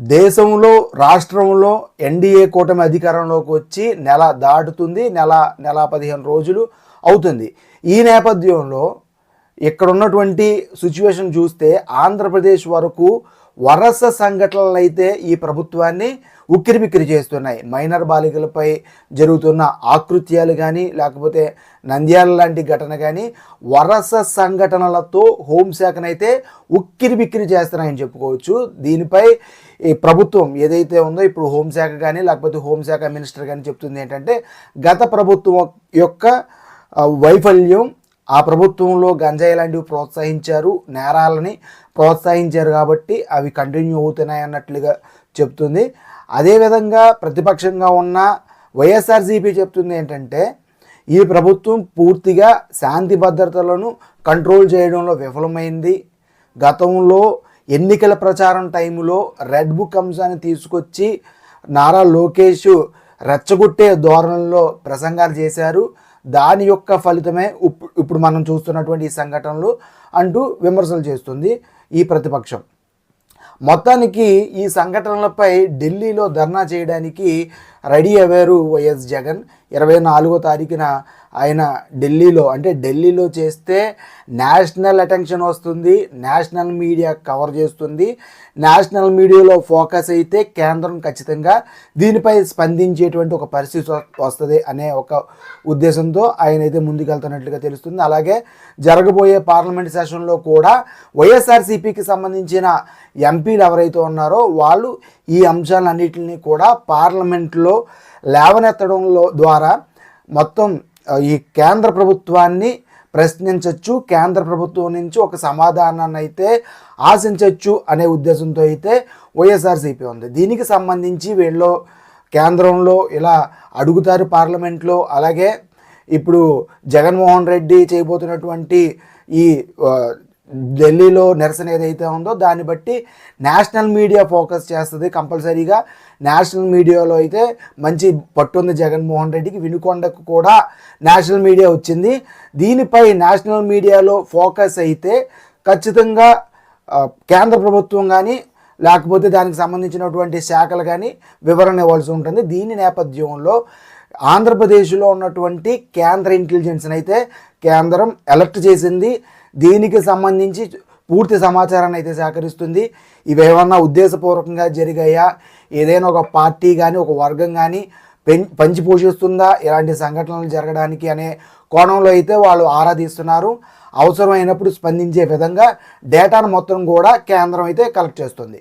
దేశంలో రాష్ట్రంలో ఎన్డీఏ కూటమి అధికారంలోకి వచ్చి నెల దాటుతుంది నెల నెల పదిహేను రోజులు అవుతుంది. ఈ నేపథ్యంలో ఇక్కడ ఉన్నటువంటి సిచ్యువేషన్ చూస్తే ఆంధ్రప్రదేశ్ వరకు వరస సంఘటనలు అయితే ఈ ప్రభుత్వాన్ని ఉక్కిరిబిక్కిరి చేస్తున్నాయి. మైనర్ బాలికలపై జరుగుతున్న ఆకృత్యాలు కానీ లేకపోతే నంద్యాల లాంటి ఘటన కానీ వరస సంఘటనలతో హోంశాఖనైతే ఉక్కిరిబిక్కిరి చేస్తున్నాయని చెప్పుకోవచ్చు. దీనిపై ఈ ప్రభుత్వం ఏదైతే ఉందో ఇప్పుడు హోంశాఖ కానీ లేకపోతే హోంశాఖ మినిస్టర్ కానీ చెప్తుంది ఏంటంటే గత ప్రభుత్వం యొక్క వైఫల్యం ఆ ప్రభుత్వంలో గంజాయి లాంటివి ప్రోత్సహించారు నేరాలని ప్రోత్సహించారు కాబట్టి అవి కంటిన్యూ అవుతున్నాయి అన్నట్లుగా చెప్తుంది. అదేవిధంగా ప్రతిపక్షంగా ఉన్న వైఎస్ఆర్సీపీ చెప్తుంది ఏంటంటే ఈ ప్రభుత్వం పూర్తిగా శాంతి భద్రతలను కంట్రోల్ చేయడంలో విఫలమైంది. గతంలో ఎన్నికల ప్రచారం టైంలో రెడ్ బుక్ అంశాన్ని తీసుకొచ్చి నారా లోకేష్ రెచ్చగొట్టే ధోరణిలో ప్రసంగాలు చేశారు. దాని యొక్క ఫలితమే ఉప్- ఇప్పుడు మనం చూస్తున్నటువంటి ఈ సంఘటనలు అంటూ విమర్శలు చేస్తుంది ఈ ప్రతిపక్షం. మొత్తానికి ఈ సంఘటనలపై ఢిల్లీలో ధర్నా చేయడానికి రెడీ అయ్యారు వైఎస్ జగన్. ఇరవై నాలుగో తారీఖున ఆయన ఢిల్లీలో అంటే ఢిల్లీలో చేస్తే నేషనల్ అటెన్షన్ వస్తుంది నేషనల్ మీడియా కవర్ చేస్తుంది. నేషనల్ మీడియాలో ఫోకస్ అయితే కేంద్రం ఖచ్చితంగా దీనిపై స్పందించేటువంటి ఒక పరిస్థితి వస్తుంది అనే ఒక ఉద్దేశంతో ఆయన అయితే ముందుకెళ్తున్నట్లుగా తెలుస్తుంది. అలాగే జరగబోయే పార్లమెంట్ సెషన్లో కూడా వైఎస్ఆర్సీపీకి సంబంధించిన ఎంపీలు ఎవరైతే ఉన్నారో వాళ్ళు ఈ అంశాలన్నింటినీ కూడా పార్లమెంట్లో లేవనెత్తడంలో ద్వారా మొత్తం ఈ కేంద్ర ప్రభుత్వాన్ని ప్రశ్నించవచ్చు కేంద్ర ప్రభుత్వం నుంచి ఒక సమాధానాన్ని అయితే ఆశించవచ్చు అనే ఉద్దేశంతో అయితే వైఎస్ఆర్సీపీ ఉంది. దీనికి సంబంధించి వీళ్ళు కేంద్రంలో ఇలా అడుగుతారు పార్లమెంట్లో. అలాగే ఇప్పుడు జగన్మోహన్ రెడ్డి చేయబోతున్నటువంటి ఈ ఢిల్లీలో నిరసన ఏదైతే ఉందో దాన్ని బట్టి నేషనల్ మీడియా ఫోకస్ చేస్తుంది కంపల్సరీగా. నేషనల్ మీడియాలో అయితే మంచి పట్టుంది జగన్మోహన్ రెడ్డికి వినుకొండకు కూడా నేషనల్ మీడియా వచ్చింది. దీనిపై నేషనల్ మీడియాలో ఫోకస్ అయితే ఖచ్చితంగా కేంద్ర ప్రభుత్వం కానీ లేకపోతే దానికి సంబంధించినటువంటి శాఖలు కానీ వివరణ ఇవ్వాల్సి ఉంటుంది. దీని నేపథ్యంలో ఆంధ్రప్రదేశ్లో ఉన్నటువంటి కేంద్ర ఇంటెలిజెన్స్ని అయితే కేంద్రం అలర్ట్ చేసింది. దీనికి సంబంధించి పూర్తి సమాచారాన్ని అయితే సేకరిస్తుంది. ఇవేమన్నా ఉద్దేశపూర్వకంగా జరిగాయా? ఏదైనా ఒక పార్టీ కానీ ఒక వర్గం కానీ పెం పంచి పోషిస్తుందా? ఇలాంటి సంఘటనలు జరగడానికి అనే కోణంలో అయితే వాళ్ళు ఆరాధిస్తున్నారు అవసరమైనప్పుడు స్పందించే విధంగా డేటాను మొత్తం కూడా కేంద్రం అయితే కలెక్ట్ చేస్తుంది.